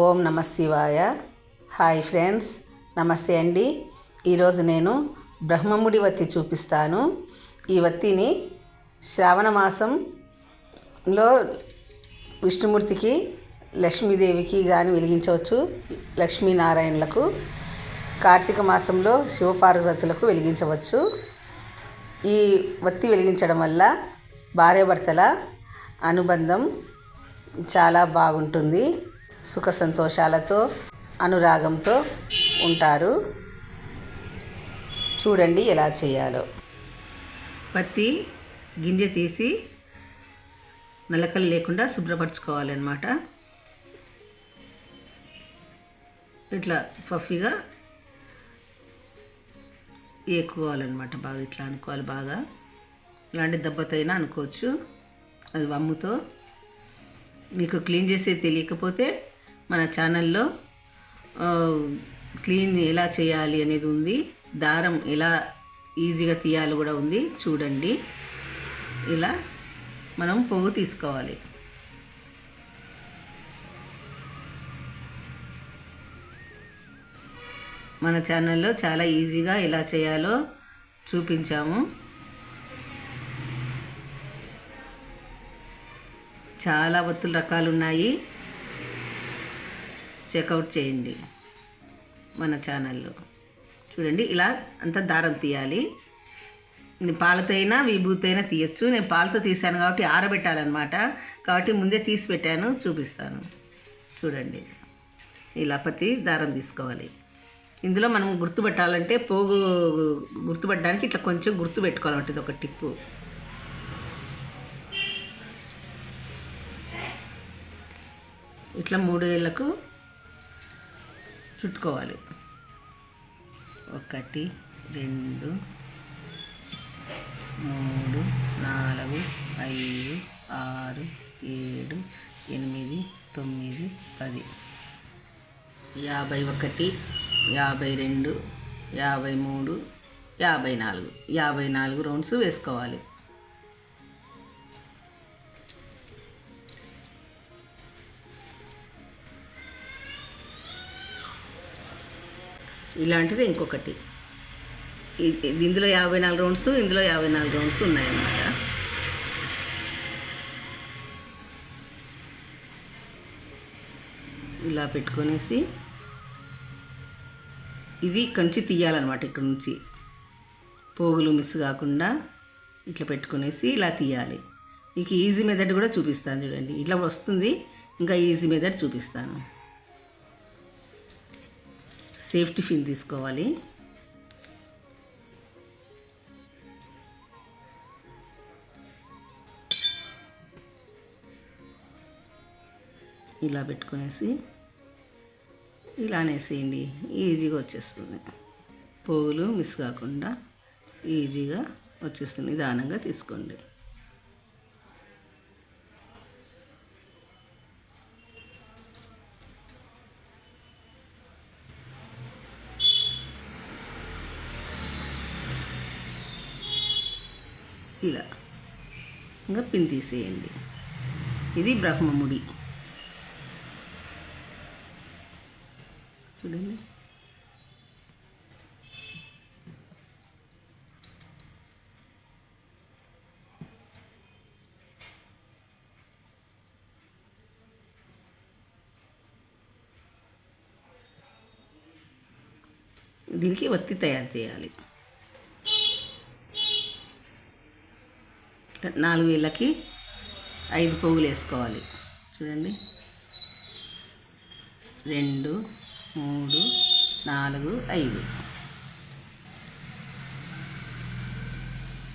ఓం నమ శివాయ. Hi friends నమస్తే అండి. ఈరోజు నేను బ్రహ్మముడి వత్తి చూపిస్తాను. ఈ వత్తిని శ్రావణ మాసంలో విష్ణుమూర్తికి లక్ష్మీదేవికి కానీ వెలిగించవచ్చు. లక్ష్మీనారాయణులకు కార్తీక మాసంలో శివపార్వతులకు వెలిగించవచ్చు. ఈ వత్తి వెలిగించడం వల్ల భార్యాభర్తల అనుబంధం చాలా బాగుంటుంది. సుఖ సంతోషాలతో అనురాగంతో ఉంటారు. చూడండి ఎలా చేయాలో. పత్తి గింజ తీసి నలకలు లేకుండా శుభ్రపరచుకోవాలన్నమాట. ఇట్లా పఫీగా ఎక్కువాలన్నమాట బాగా ఇట్లా అనుకోవాలి బాగా. ఇలాంటి దెబ్బతైనా అనుకోవచ్చు. అది వమ్ముతో. మీకు క్లీన్ చేసేది తెలియకపోతే మన ఛానల్లో క్లీన్ ఎలా చేయాలి అనేది ఉంది. దారం ఎలా ఈజీగా తీయాలి కూడా ఉంది. చూడండి. ఇలా మనం పొవ్వు తీసుకోవాలి. మన ఛానల్లో చాలా ఈజీగా ఎలా చేయాలో చూపించాము. చాలా ఒత్తుల రకాలు ఉన్నాయి. చెక్అవుట్ చేయండి మన ఛానల్లో. చూడండి ఇలా అంతా దారం తీయాలి. ఇది పాలతో అయినా విభూతి అయినా తీయచ్చు. నేను పాలతో తీసాను కాబట్టి ఆరబెట్టాలన్నమాట. కాబట్టి ముందే తీసి పెట్టాను చూపిస్తాను. చూడండి ఇలా పత్తి దారం తీసుకోవాలి. ఇందులో మనం గుర్తుపెట్టాలంటే పోగు గుర్తుపట్టడానికి ఇట్లా కొంచెం గుర్తు పెట్టుకోవాలంటే ఇది ఒక టిప్పు. ఇట్లా మూడు ఏళ్ళకు చుట్టుకోవాలి. ఒకటి రెండు మూడు నాలుగు ఐదు ఆరు ఏడు ఎనిమిది తొమ్మిది పది. యాభై ఒకటి యాభై రెండు యాభై మూడు యాభై నాలుగు. యాభై నాలుగు రౌండ్స్ వేసుకోవాలి. ఇలాంటిది ఇంకొకటి. ఇందులో యాభై నాలుగు రౌండ్స్ ఇందులో యాభై నాలుగు రౌండ్స్ ఉన్నాయన్నమాట. ఇలా పెట్టుకొనేసి ఇది ఇక్కడి నుంచి తీయాలన్నమాట ఇక్కడ నుంచి. పోగులు మిస్ కాకుండా ఇట్లా పెట్టుకునేసి ఇలా తీయాలి. మీకు ఈజీ మెథడ్ కూడా చూపిస్తాను చూడండి. ఇట్లా వస్తుంది ఇంకా ఈజీ మెథడ్ చూపిస్తాను. సేఫ్టీ ఫిన్ తీసుకోవాలి. ఇలా పెట్టుకునేసి ఇలా అనేసేయండి ఈజీగా వచ్చేస్తుంది. పోగులు మిస్ కాకుండా ఈజీగా వచ్చేస్తుంది. నిదానంగా తీసుకోండి. ఇలా ఇంకా పిన్ తీసేయండి ఇది బ్రహ్మముడి చూడండి దీనికి ఒత్తి తయారు చేయాలి. నాలుగు వేలకి ఐదు పువ్వులు వేసుకోవాలి. చూడండి. రెండు మూడు నాలుగు ఐదు.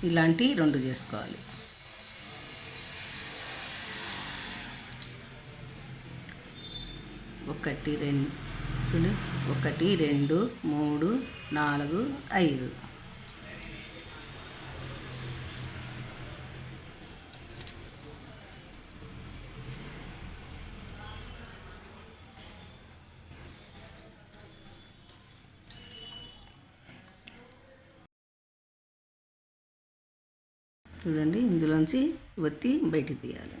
ఇలాంటి రెండు చేసుకోవాలి. ఒకటి రెండు ఒకటి రెండు మూడు నాలుగు ఐదు. చూడండి ఇందులోంచి ఒత్తి బయటికి తీయాలి.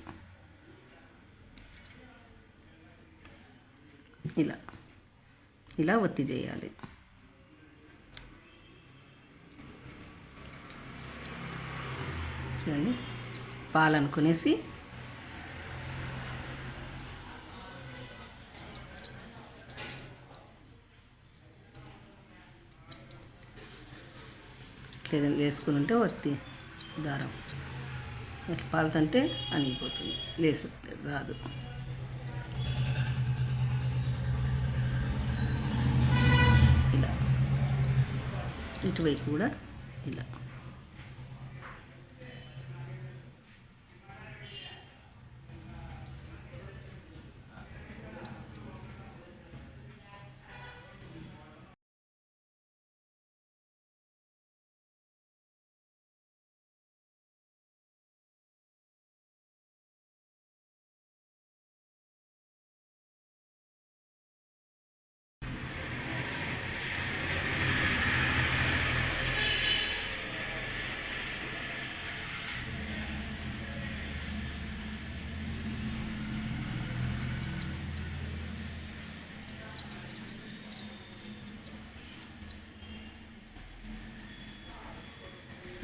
ఇలా ఇలా ఒత్తి చేయాలి. చూడండి పాలనుకునేసి అనుకునేసి వేసుకుని ఉంటే వత్తి. దారం. అట్లా పాలుతుంటే అనిగిపోతుంది. లేసు రాదు. ఇలా. ఇటువైపు కూడా ఇలా.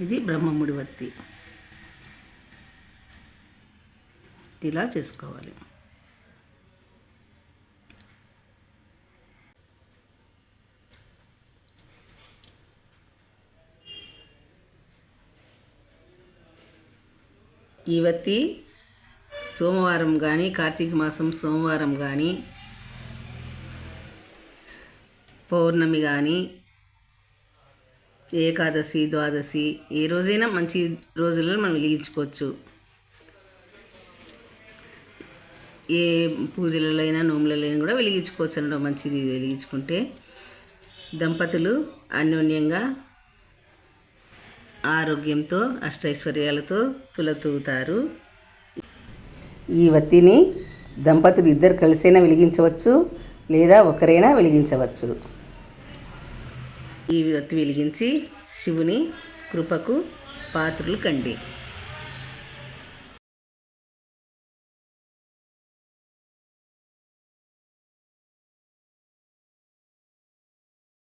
ఇది బ్రహ్మముడి వత్తి. ఇలా చేసుకోవాలి. ఈ వత్తి సోమవారం కానీ కార్తీక మాసం సోమవారం కానీ పౌర్ణమి కానీ ఏకాదశి ద్వాదశి ఏ రోజైనా మంచి రోజులలో మనం వెలిగించుకోవచ్చు. ఏ పూజలలో అయినా నోములలో అయినా కూడా వెలిగించుకోవచ్చు అనడం మంచిది. వెలిగించుకుంటే దంపతులు అన్యోన్యంగా ఆరోగ్యంతో అష్టైశ్వర్యాలతో తులతూగుతారు ఈ వత్తిని దంపతులు ఇద్దరు కలిసైనా వెలిగించవచ్చు లేదా ఒకరైనా వెలిగించవచ్చు. ఈ వెలిగించి శివుని కృపకు పాత్రలు కండి.